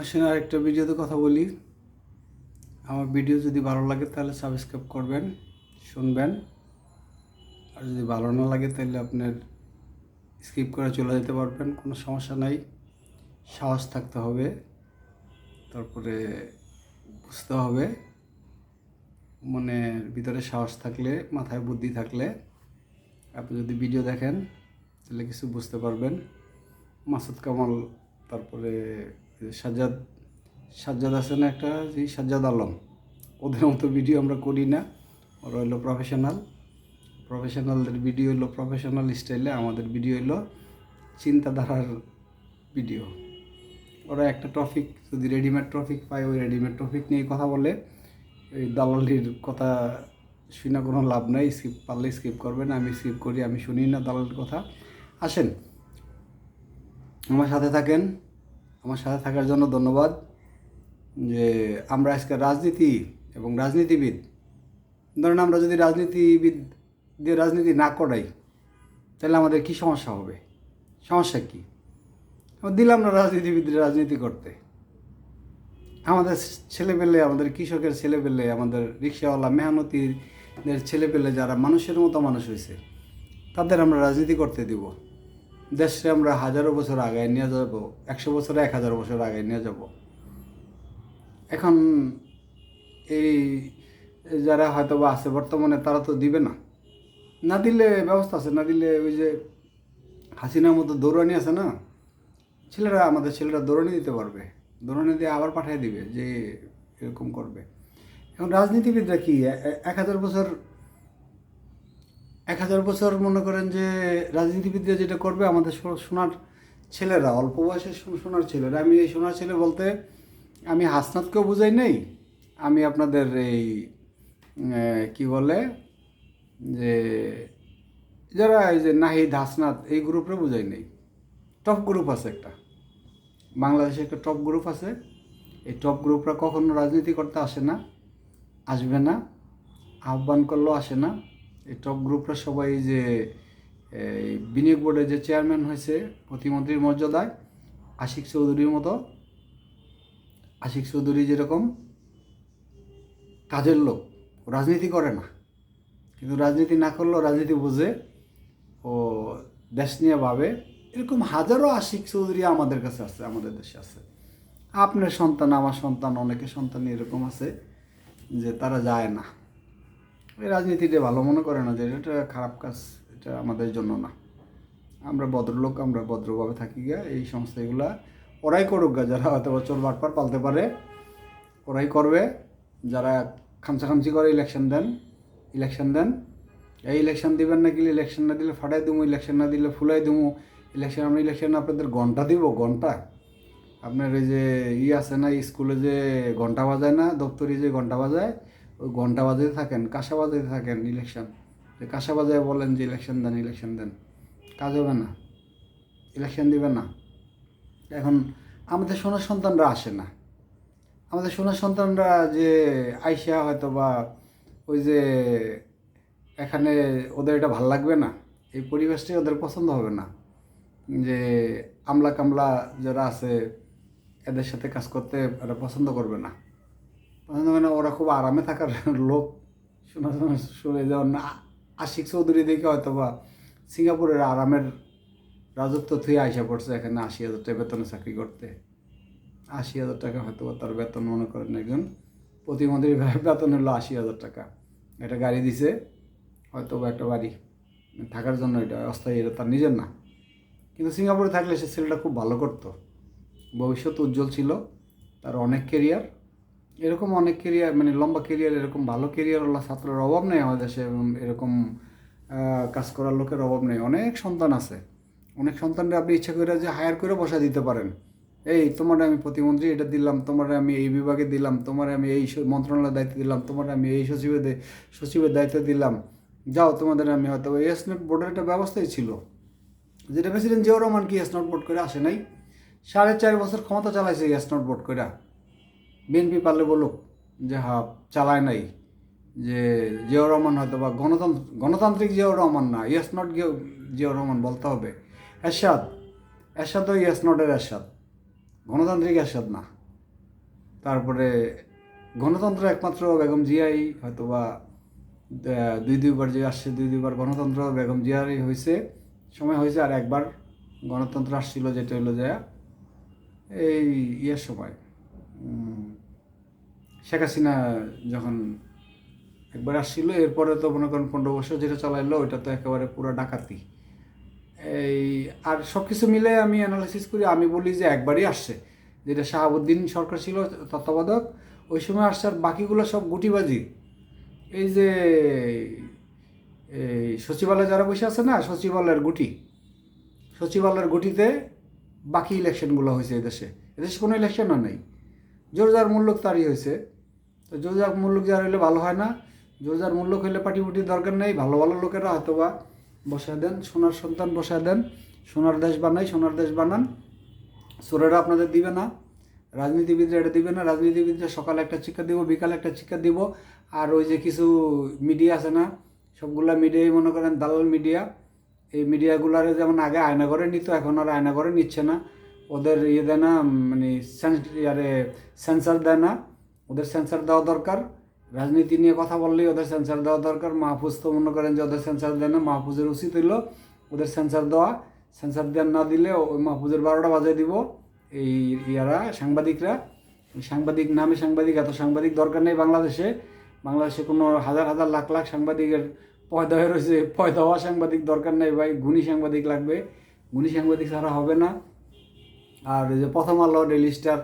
আসলে আরেকটা ভিডিওতে কথা বলি। আমার ভিডিও যদি ভালো লাগে তাহলে সাবস্ক্রাইব করবেন, শুনবেন। আর যদি ভালো না লাগে তাহলে আপনার স্কিপ করে চলে যেতে পারবেন, কোনো সমস্যা নাই। সাহস থাকতে হবে, তারপরে বুঝতে হবে। মনের ভিতরে সাহস থাকলে, মাথায় বুদ্ধি থাকলে আপনি যদি ভিডিও দেখেন তাহলে কিছু বুঝতে পারবেন। মাসুদ কামাল, তারপরে সাজ্জাদ সাজ্জাদ আছে না একটা, যে সাজ্জাদ আলম। ওদের মতো ভিডিও আমরা করি না। ওরা হলো প্রফেশনাল প্রফেশনালদের ভিডিও হলো প্রফেশনাল স্টাইলে আমাদের ভিডিও হলো চিন্তাধারার ভিডিও ওরা একটা টপিক যদি রেডিমেড টপিক পায়, ওই রেডিমেড টপিক নিয়ে কথা বলে ওই দালালির কথা শুনে কোনো লাভ নাই স্কিপ পারলে স্কিপ করবেন, আমি স্কিপ করি, আমি শুনি না দালালির কথা। আসেন, আমার সাথে থাকেন। আমার সাথে থাকার জন্য ধন্যবাদ যে আমরা আজকে রাজনীতি এবং রাজনীতিবিদ, ধরেন আমরা যদি রাজনীতিবিদ দিয়ে রাজনীতি না করাই, তাহলে আমাদের কি সমস্যা হবে? সমস্যা কি? দিলাম না রাজনীতিবিদদের রাজনীতি করতে। আমাদের ছেলেপেলে, আমাদের কৃষকের ছেলেপেলে, আমাদের রিক্সাওয়ালা মেহনতিদের ছেলেপেলে যারা মানুষের মতো মানুষ হয়েছে, তাদের আমরা রাজনীতি করতে দিব। দেশে আমরা হাজারো বছর আগায় নিয়ে যাব, একশো বছরে এক হাজার বছর আগায় নিয়ে যাব। এখন এই যারা হয়তো বা আছে বর্তমানে, তারা তো দিবে না। না দিলে ব্যবস্থা আছে, না দিলে ওই যে হাসিনার মতো দৌড়ানি আছে না, ছেলেরা, আমাদের ছেলেরা দৌড়ানি দিতে পারবে। দৌড়ানি দিয়ে আবার পাঠিয়ে দিবে যে এরকম করবে। এখন রাজনীতিবিদরা কি এক হাজার বছর এক হাজার বছর মনে করেন যে রাজনীতিবিদরা যেটা করবে, আমাদের সোনার ছেলেরা, অল্প বয়সের সোনার ছেলেরা। আমি এই সোনার ছেলে বলতে আমি হাসনাতকেও বুঝাই নেই, আমি আপনাদের এই কি বলে, যে যারা এই যে নাহিদ, হাসনাত, এই গ্রুপে বুঝাই নেই। টপ গ্রুপ আছে একটা। বাংলাদেশে একটা টপ গ্রুপ আছে। এই টপ গ্রুপরা কখনো রাজনীতি করতে আসে না, আসবে না, আহ্বান করলেও আসে না। এই টপ গ্রুপরা সবাই যে বিনিয়োগ বোর্ডের যে চেয়ারম্যান হয়েছে, প্রতিমন্ত্রীর মর্যাদায়, আশিক চৌধুরীর মতো, আশিক চৌধুরী যেরকম কাজের লোক রাজনীতি করে না। কিন্তু রাজনীতি না করলেও রাজনীতি বুঝে, ও দেশ নিয়ে ভাবে। এরকম হাজারো আশিক চৌধুরী আমাদের কাছে আছে, আমাদের দেশে আছে। আপনার সন্তান, আমার সন্তান, অনেকের সন্তান এরকম আছে যে তারা যায় না। রাজনীতিটা ভালো মনে করে না যে এটা খারাপ কাজ, এটা আমাদের জন্য না। আমরা ভদ্রলোক, আমরা ভদ্রভাবে থাকি গিয়া এই সমস্ত এগুলা ওরাই করুক গা, যারা হয়তো চোর বাটপার পালতে পারে, ওরাই করবে। যারা খামচাখামচি করে ইলেকশন দেন ইলেকশন দেন। এই ইলেকশন দিবেন না গেলে ইলেকশন না দিলে ফাটাই দেবো ইলেকশন না দিলে ফুলাই দেবো ইলেকশন আমরা ইলেকশন আপনাদের ঘণ্টা দিব, ঘণ্টা। আপনার এই যে ই আছে না, স্কুলে যে ঘণ্টা বাজায় না, দপ্তরি যে ঘণ্টা বাজায় ওই ঘণ্টা বাজাতে থাকেন কাঁসা বাজাতে থাকেন ইলেকশন যে কাঁসা বাজায় বলেন যে ইলেকশন দেন ইলেকশন দেন। কাজ হবে না। ইলেকশন দিবে না। এখন আমাদের সোনার সন্তানরা আসে না। আমাদের সোনার সন্তানরা যে আইসা হয়তো বা ওই যে এখানে ওদের এটা ভালো লাগবে না। এই পরিবেশটাই ওদের পছন্দ হবে না। যে আমলা কামলা যারা আছে, এদের সাথে কাজ করতে এরা পছন্দ করবে না। পছন্দ করে না ওরা খুব আরামে থাকার লোক। শোনা শোনা শুনে যেমন আশিক চৌধুরী দেখে হয়তো বা সিঙ্গাপুরের আরামের রাজত্ব থুয়ে আইসা পড়ছে এখানে আশি হাজার টাকা বেতনে চাকরি করতে। আশি হাজার টাকা হয়তো তার বেতন মনে করেন একজন প্রতিমন্ত্রীর বেতন হলো আশি হাজার টাকা। একটা গাড়ি দিছে, হয়তো বা একটা বাড়ি। থাকার জন্য এটা অস্থায়ী, এটা তার নিজের না। কিন্তু সিঙ্গাপুরে থাকলে সে ছেলেটা খুব ভালো করতো। ভবিষ্যৎ উজ্জ্বল ছিল, তার অনেক কেরিয়ার এরকম অনেক কেরিয়ার মানে লম্বা কেরিয়ার এরকম ভালো কেরিয়ারওয়ালা ছাত্রের অভাব নেই আমাদের দেশে এরকম কাজ করার লোকের অভাব নেই। অনেক সন্তান আছে। অনেক সন্তানরা আপনি ইচ্ছা করে যে হায়ার করে বসা দিতে পারেন। এই তোমার আমি প্রতিমন্ত্রী, এটা দিলাম, তোমার আমি এই বিভাগে দিলাম, তোমার আমি এই মন্ত্রণালয়ের দায়িত্ব দিলাম, তোমার আমি এই সচিবের সচিবের দায়িত্ব দিলাম। যাও, তোমাদের আমি হয়তো এসনেট বোর্ডের একটা ব্যবস্থাই ছিল। যেটা প্রেসিডেন্ট জিয়াউর রহমান কি স্নট বোর্ড করে আসে নাই? সাড়ে চার বছর ক্ষমতা চালাইছে স্নট বোর্ড করে বিএনপি পারলে বলুক যে হা চালায় নাই যে জিয়াউর রহমান হয়তো বা গণতন্ত্র গণতান্ত্রিক জিয়াউর রহমান না ইয়েস নট জিয়াউর রহমান বলতে হবে। এরশাদ এরশাদ ওই ইয়েস নটের এরশাদ গণতান্ত্রিক এরশাদ না। তারপরে গণতন্ত্র একমাত্র বেগম জিয়াই হয়তোবা আহ, দুই দুইবার যে আসছে দুই দুইবার গণতন্ত্র বেগম জিয়ারই হয়েছে সময় হয়েছে আর একবার গণতন্ত্র আসছিল যেটা হলো যে এই ইয়ের সময়। শেখ হাসিনা যখন একবার আসছিল, এরপরে তো মনে করেন পনেরো বছর যেটা চালাইলো, ওইটা তো একেবারে পুরো ডাকাতি। এই, আর সব কিছু মিলে আমি অ্যানালাইসিস করি, আমি বলি যে একবারই আসছে। যেটা শাহাবুদ্দিন সরকার ছিল, তত্ত্বাবধায়ক, ওই সময় আসছে আর বাকিগুলো সব গুটিবাজি। এই যে, এই সচিবালয়ে যারা বসে আছে না, সচিবালয়ের গুটি, সচিবালয়ের গুটিতে বাকি ইলেকশনগুলো হয়েছে এদেশে এদেশে কোনো ইলেকশনও নেই। জোরজার মূল্যক তারই হয়েছে। তো জোরজার মূল্যক যার হইলে ভালো হয় না? জোরজার মূল্যক হইলে পাটি পুটির দরকার নেই, ভালো ভালো লোকেরা হয়তো বা বসায় দেন, সোনার সন্তান বসায় দেন, সোনার দেশ বানাই, সোনার দেশ বানান। সোরেরা আপনাদের দিবে না, রাজনীতিবিদরা এটা দিবে না, রাজনীতিবিদরা সকালে একটা শিক্ষা দিব, বিকালে একটা শিক্ষা দিব, আর ওই যে কিছু মিডিয়া আছে না, সবগুলা মিডিয়াই মনে করেন দালাল মিডিয়া। এই মিডিয়াগুলারে যেমন আগে আয়না করে নিত এখন আর আয়না করে নিচ্ছে না। ওদের ইয়ে দেয় না মানে ইয়ারে সেন্সার দেয় না। ওদের সেন্সার দেওয়া দরকার। রাজনীতি নিয়ে কথা বললেই ওদের সেন্সার দেওয়া দরকার। মাহফুজ তো মনে করেন যে ওদের সেন্সার দেয় না, মাহফুজের উচিত হইল ওদের সেন্সার দেওয়া। সেন্সার দেওয়া না দিলে ওই মাহফুজের বারোটা বাজায় দিব এই ইয়ারা, সাংবাদিকরা। সাংবাদিক নামে সাংবাদিক, এত সাংবাদিক দরকার নেই বাংলাদেশে। বাংলাদেশে কোনো হাজার হাজার লাখ লাখ সাংবাদিকের পয়দা হয়ে রয়েছে। পয়দা হওয়া সাংবাদিক দরকার নেই ভাই, গুণী সাংবাদিক লাগবে। গুণী সাংবাদিক ছাড়া হবে না। আর যে প্রথম আলো ডেলি স্টার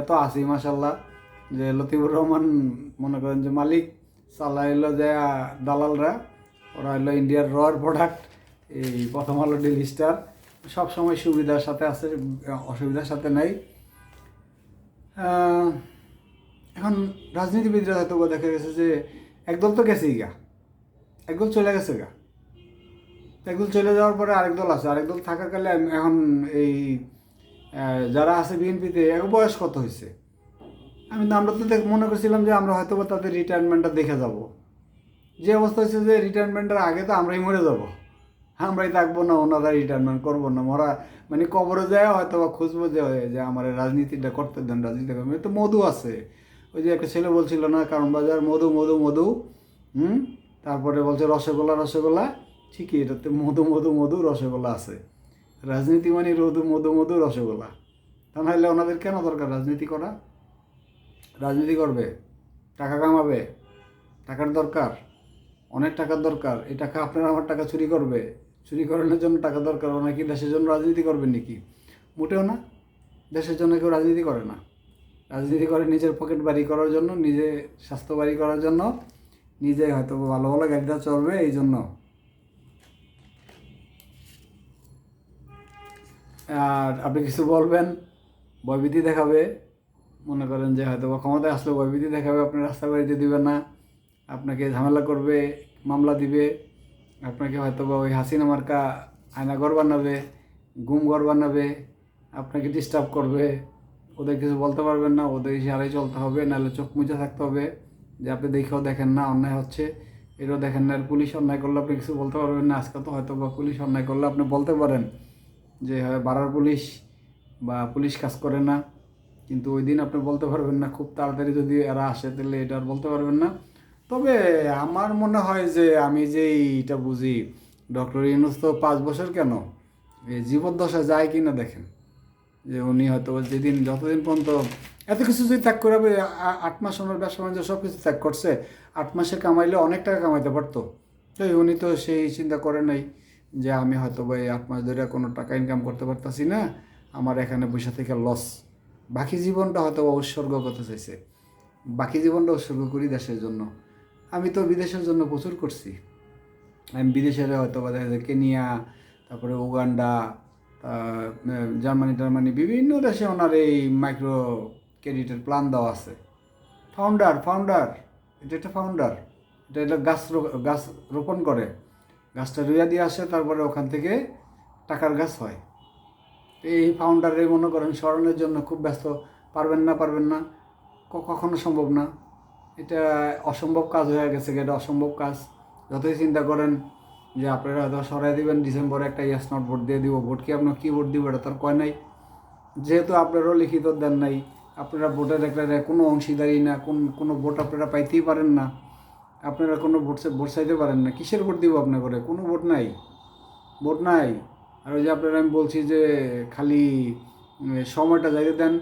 এত আছি মাসাল্লাহ যে লতিফুর রহমান মনে করেন যে মালিক চালা এলো যে দালালরা, ওরা হলো ইন্ডিয়ার রয়ার প্রোডাক্ট এই প্রথম আলো ডেলি স্টার সব সময় সুবিধার সাথে আছে, অসুবিধার সাথে নাই। এখন রাজনীতিবিদরা হয়তো দেখা গেছে যে একদল তো গেছেই গা। একদল চলে গেছে গা। একদল চলে যাওয়ার পরে আরেক দল আছে, আরেক দল থাকাকালে এখন এই যারা আছে বিএনপিতে বয়স কত হয়েছে? আমি তো আমরা তো মনে করছিলাম যে আমরা হয়তো তাদের রিটায়ারমেন্টটা দেখে যাব। যে অবস্থা হচ্ছে যে রিটায়ারমেন্টের আগে তো আমরাই মরে যাব। আমরাই থাকব না, ওনারা রিটায়ারমেন্ট করব না। ওরা মানে কবরে যায় হয়তো বা খুঁজবো যে যে আমার রাজনীতিটা করতে দেন, রাজনীতি করবেন তো মধু আছে। ওই যে একটা ছেলে বলছিল না, কারণ বাজার, মধু মধু মধু। হুম? তারপরে বলছে রসগোল্লা রসগোল্লা। ঠিকই, এটাতে মধু মধু মধু, রসগোল্লা আছে। রাজনীতি মানে রধু মধু মধু রসগোল্লা। তা নাহলে ওনাদের কেন দরকার রাজনীতি করা? রাজনীতি করবে, টাকা কামাবে, টাকার দরকার, অনেক টাকার দরকার। এই টাকা আপনার আমার টাকা চুরি করবে। চুরি করানোর জন্য টাকা দরকার, ওনার কি দেশের জন্য রাজনীতি করবেন নাকি? মোটেও না। দেশের জন্য কেউ রাজনীতি করে না। রাজনীতি করে নিজের পকেট বাড়ি করার জন্য নিজে স্বাস্থ্য বাড়ি করার জন্য, নিজে হয়তো ভালো ভালো গাড়িটা চলবে, এই জন্য। আর আপনি কিছু বলবেন? বয়ভীতি দেখাবে। মনে করেন যে হয়তো বা ক্ষমতায় আসলে বয়ভীতি দেখাবে, আপনি রাস্তা বাড়িতে দিবে না। আপনাকে ঝামেলা করবে, মামলা দিবে। আপনাকে হয়তো বা ওই হাসিনা মার্কা আয়নাঘর বানাবে, গুম ঘর বানাবে। আপনাকে ডিস্টার্ব করবে। ওদের কিছু বলতে পারবেন না, ওদের ইশারাই চলতে হবে, নাহলে চোখ মুছে থাকতে হবে। যে আপনি দেখেও দেখেন না, অন্যায় হচ্ছে। এটাও দেখেন না, আর পুলিশ অন্যায় করলে আপনি কিছু বলতে পারবেন না। আজকে তো হয়তো বা পুলিশ অন্যায় করলে আপনি বলতে পারেন। যে হয় বাড়ার পুলিশ বা পুলিশ কাজ করে না। কিন্তু ওই দিন আপনি বলতে পারবেন না, খুব তাড়াতাড়ি যদি এরা আসে তাহলে এটা আর বলতে পারবেন না। তবে আমার মনে হয় যে আমি যে এইটা বুঝি, ডক্টর ইউনুস তো পাঁচ বছর কেন? এই জীবদ্দশা যায় কি না দেখেন। যে উনি হয়তো যেদিন, যতদিন পর্যন্ত এত কিছু যদি ত্যাগ করে আট মাস ওনার ব্যবসা বাণিজ্য সব কিছু ত্যাগ করছে, আট মাসে কামাইলে অনেক টাকা কামাইতে পারতো। তো উনি তো সেই চিন্তা করে নাই। যে আমি হয়তো বা এই আট মাস ধরে কোনো টাকা ইনকাম করতে পারতাছি না, আমার এখানে বসে থেকে লস বাকি জীবনটা হয়তো বা উৎসর্গ করতে চাইছে। বাকি জীবনটা উৎসর্গ করি দেশের জন্য। আমি তো বিদেশের জন্য প্রচুর করছি। আমি বিদেশের হয়তো বা দেখা যায় কেনিয়া, তারপরে উগান্ডা জার্মানি টার্মানি বিভিন্ন দেশে ওনার এই মাইক্রো ক্রেডিটের প্ল্যান দেওয়া আছে। ফাউন্ডার ফাউন্ডার এটা একটা ফাউন্ডার এটা এটা গাছ গাছ রোপণ করে। গাছটা রুইয়া দিয়ে আসে, তারপরে ওখান থেকে টাকার গাছ হয়। এই ফাউন্ডারে মনে করেন স্মরণের জন্য খুব ব্যস্ত, পারবেন না পারবেন না কখনো সম্ভব না। এটা অসম্ভব কাজ হয়ে গেছে এটা অসম্ভব কাজ। যতই চিন্তা করেন যে আপনারা হয়তো সরাই দিবেন, ডিসেম্বরে একটা ইয়াস নট ভোট দিয়ে দিব ভোট কি আপনার কী ভোট দিব, এটা তার কয় নাই। যেহেতু আপনারও লিখিত দেন নাই, আপনারা ভোটের একটা কোনো অংশীদারি না, কোন, কোনো ভোট আপনারা পাইতেই পারেন না। আপনারা কোনো ভোট ভোট চাইতে পারেন না। কিসের ভোট দিব আপনার করে কোনো ভোট নাই। ভোট নাই। আর ওই যে আপনারা আমি বলছি যে, খালি সময়টা যাইতে দেন।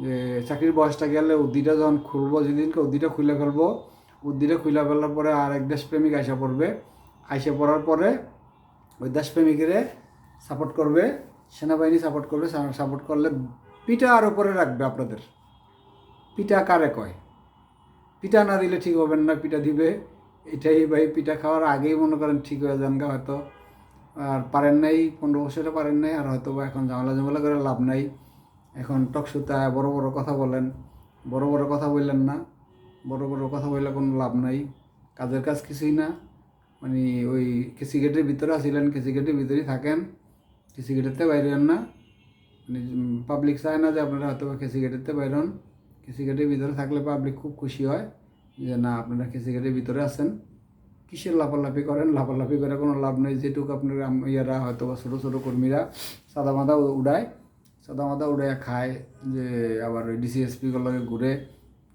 যে, চাকরির বয়সটা গেলে উদ্দিটা যখন খুলবো যেদিনকে উদ্দিটা খুলে ফেলব উদ্দিটা খুলে ফেলার পরে আর এক দেশপ্রেমিক আইসা পড়বে। আইসা পড়ার পরে ওই দেশপ্রেমিকের সাপোর্ট করবে, সেনাবাহিনী সাপোর্ট করবে সাপোর্ট করলে পিঠা আর উপরে রাখবে আপনাদের। পিঠা কারে কয়? পিঠা না দিলে ঠিক হবেন না, পিঠা দিবে। এটাই ভাই, পিঠা খাওয়ার আগেই মনে করেন ঠিক হয়ে যান গা হয়তো। আর পারেন নাই, পনেরো বছরে পারেন নাই, আর হয়তো এখন ঝামেলা ঝামেলা করে লাভ নাই। এখন টকশুতে বড় বড় কথা বলেন, বড় বড় কথা বললেন না, বড় বড় কথা বললে কোনো লাভ নাই। কাজের কাজ কিছুই না। মানে ওই কেসি গেটের ভিতরে আসিলেন কেসি গেটের ভিতরেই থাকেন। কেসি গেটেরতে বাইরে না। মানে পাবলিক চায় না যে আপনারা হয়তো বা কেসি গেটেরতে বাইরে হন। কেসি ভিতরে থাকলে পাবলিক খুব খুশি হয় যে, না, আপনারা কেসি ভিতরে আছেন। কিসের লাফালাফি করেন? লাফালাফি করে কোনো লাভ নেই। যেটুকু আপনার ইয়ারা হয়তো বা ছোটো ছোটো কর্মীরা সাদা মাদা উড়ায়, সাদা মাদা উড়ায় খায় যে, আবার ওই ডিসিএসপি গুলোকে ঘুরে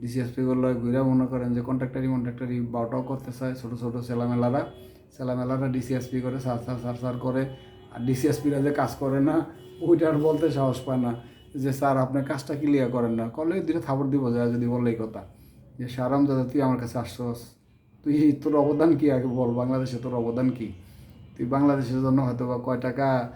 ডিসিএসপি গুলোকে ঘুরে মনে করেন যে, কন্ট্রাক্টারি কন্ট্রাক্টারি বাউটাও করতে চায় ছোটো ছোটো ছেলামেলারা। ছেলামেলারা ডিসিএসপি করে সার সার সার সার করে। আর ডিসিএসপিরা যে কাজ করে না ওইটা আর বলতে সাহস পায় না। যে, স্যার আপনার কাজটা ক্লিয়ার করেন না। করলে দুটো থাপড় দিব যায় যদি বললে এই কথা। যে সারাম দাদা তুই আমার কাছে আসছস। তুই তোর অবদান কী আগে বল? বাংলাদেশে তোর অবদান কী? তুই বাংলাদেশের জন্য হয়তো বা কয় টাকা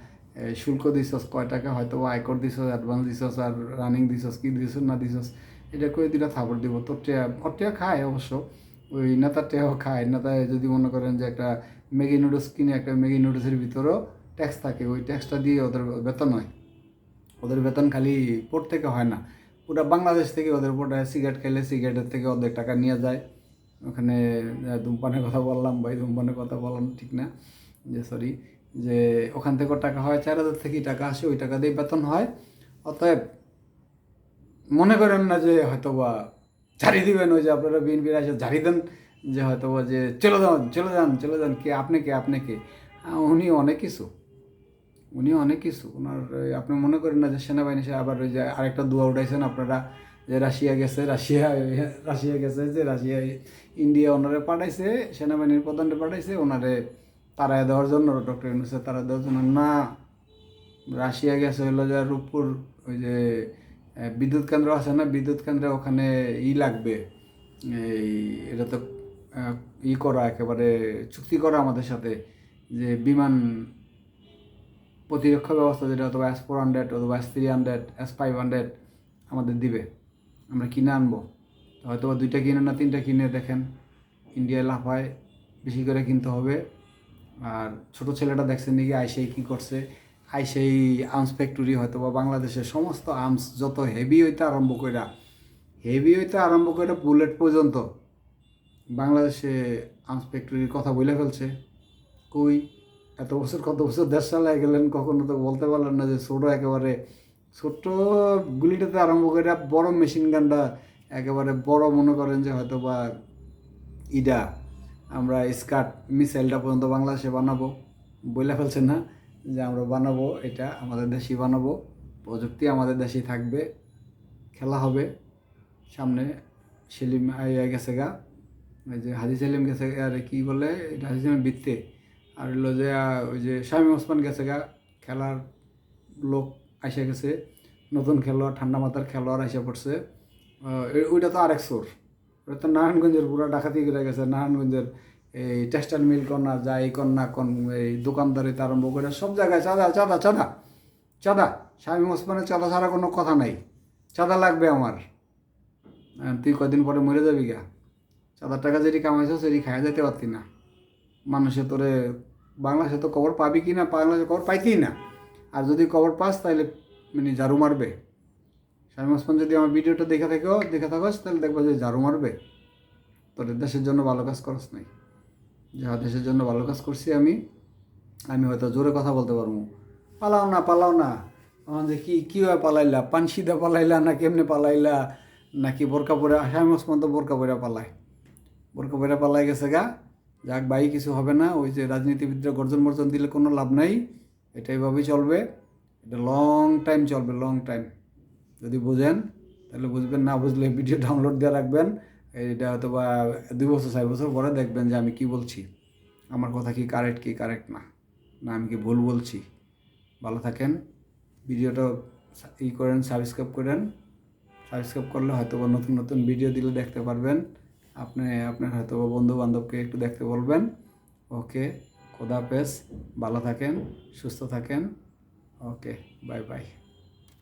শুল্ক দিছস, কয় টাকা হয়তো বা আয়কর দিছস অ্যাডভান্স দিছস আর রানিং দিছস, কি দিছস, না দিছস, এটা করে দিলে থাপড় দিব। তোর টেয়া, ওর টেয়া খায় অবশ্য। ওই নেতার টেয়াও খায়। নেতায় যদি মনে করেন যে, একটা ম্যাগি নুডলস কিনে একটা ম্যাগি নুডলসের ভিতরেও ট্যাক্স থাকে, ওই ট্যাক্সটা দিয়ে ওদের বেতন হয়। ওদের বেতন খালি পোর্ট থেকে হয় না। পুরো বাংলাদেশ থেকে ওদের পোর্টে সিগারেট খেলে সিগারেটের থেকে অর্ধেক টাকা নিয়ে যায়। ওখানে ধূমপানের কথা বললাম, ভাই, ধূমপানের কথা বললাম, ঠিক না? যে সরি যে ওখান থেকেও টাকা হয়, চার হাজার থেকেই টাকা আসে, ওই টাকা দিয়ে বেতন হয়। অতএব মনে করেন না যে হয়তো বা ঝাড়ি দিবেন ওই যে আপনারা বিএনপির আসে ঝাড়ি দেন, যে হয়তো বা যে চলে যান চলে যান চলে যান, কে, আপনি কে আপনি কে? উনি অনেক কিছু। উনি অনেক কিছু। ওনার আপনি মনে করেন না যে সেনাবাহিনী সে আবার ওই যে আরেকটা দোয়া উঠাইছেন আপনারা, যে রাশিয়া গেছে, রাশিয়া রাশিয়া গেছে, যে রাশিয়া, ইন্ডিয়া ওনারে পাঠাইছে, সেনাবাহিনীর প্রধানটা পাঠাইছে, ওনারে তারায় দেওয়ার জন্য, ডক্টর ইউনুসে তারা দেওয়ার জন্য। না, রাশিয়া গেছে হলো যে রূপপুর, ওই যে বিদ্যুৎ কেন্দ্র আছে না, বিদ্যুৎ কেন্দ্রে ওখানে ই লাগবে। এই, এটা তো ই করা, একেবারে চুক্তি করা আমাদের সাথে, যে বিমান প্রতিরক্ষা ব্যবস্থা যেটা অথবা এস ফোর হান্ড্রেড অথবা S three hundred S five hundred আমাদের দিবে। আমরা কিনে আনব। হয়তো বা দুইটা কিনে না, তিনটা কিনে, দেখেন। ইন্ডিয়ায় লাফায় বেশি করে কিনতে হবে। আর ছোট ছেলেটা দেখছেন নাকি আইসেই কী করছে? আইসেই আর্মস ফ্যাক্টরি হয়তো বা বাংলাদেশের সমস্ত আর্মস যত হেভি হইতে আরম্ভ কইরা হেভি হইতে আরম্ভ করে বুলেট পর্যন্ত বাংলাদেশে আর্মস ফ্যাক্টরির কথা বলে ফেলছে। কই? এত বছর, কত বছর দেশ চালায় গেলেন, কখনো তো বলতে পারলেন না যে ছোটো একেবারে ছোট্ট গুলিটাতে আরম্ভ করে বড় মেশিন গানটা একেবারে বড় মনে করেন যে হয়তো বা ইডা। আমরা স্কার্ট, মিসাইলটা পর্যন্ত বাংলাদেশে বানাবো। বলে ফেলছে না যে আমরা বানাবো, এটা আমাদের দেশেই বানাবো। প্রযুক্তি আমাদের দেশেই থাকবে। খেলা হবে। সামনে সেলিম গেছে গা। ওই যে হাজি সেলিম গেছে, আরে কি বলে, এটা হাজি সেলিম বৃত্তে আর হলো যে ওই যে শামীম ওসমান গেছে গা, খেলার লোক আইসা গেছে, নতুন খেলোয়াড়, ঠান্ডা মাথার খেলোয়াড় আইসা পড়ছে। ওইটা তো আরেক সোর। ওটা তো নারায়ণগঞ্জের পুরো ডাকাতি করে গেছে, নারায়ণগঞ্জের এই টেক্সটাইল মিল না যা এই না কন, এই দোকানদারিতে আরম্ভ করে, সব জায়গায় চাঁদা চাঁদা চাঁদা চাঁদা। শামীম ওসমানের চাঁদা ছাড়া কোনো কথা নাই। চাঁদা লাগবে আমার। তুই কদিন পরে মরে যাবি গা? চাঁদার টাকা যেটি কামাইছো সেটি খাইয়া যেতে পারতি না। মানুষে তোরে বাংলাদেশে তো খবর পাবি কি না, বাংলাদেশে খবর পাইতেই না? আর যদি খবর পাস তাহলে মানে ঝাড়ু মারবে। শামীম ওসমান যদি আমার ভিডিওটা দেখে থাকো, দেখে থাকোস তাহলে দেখব যে ঝাড়ু মারবে। তোর দেশের জন্য ভালো কাজ করস নাই। যা দেশের জন্য ভালো কাজ করছি আমি আমি হয়তো জোরে কথা বলতে পারব। পালাও না পালাও না। আমার যে কি কীভাবে পালাইলা? পানসিদা পালাইলা না কেমনে পালাইলা? নাকি বোরকা পরে শামীম ওসমান তো বোরকা পরে পালায়। বোরকা পরে পালাই গেছে গা। যাক ভাই, কিছু হবে না। ওই যে রাজনীতিবিদরা গর্জন বর্জন দিলে কোনো লাভ নাই। এটা এইভাবেই চলবে। এটা লং টাইম চলবে লং টাইম যদি বোঝেন, তাহলে বুঝবেন, না বুঝলে ভিডিও ডাউনলোড দিয়ে রাখবেন। এটা হয়তো বা দুই বছর, চার বছর পরে দেখবেন যে আমি কি বলছি। আমার কথা কি কারেক্ট কি কারেক্ট না? না, আমি কি ভুল বলছি? ভালো থাকেন। ভিডিওটা ই করেন সাবস্ক্রাইব করেন। সাবস্ক্রাইব করলে হয়তো বা নতুন নতুন ভিডিও দিলে দেখতে পারবেন। আপনি, আপনার হয়তো বন্ধু বান্ধবকে একটু দেখতে বলবেন। ওকে, খোদা হাফেজ, ভালো থাকেন, সুস্থ থাকেন। Okay, bye bye.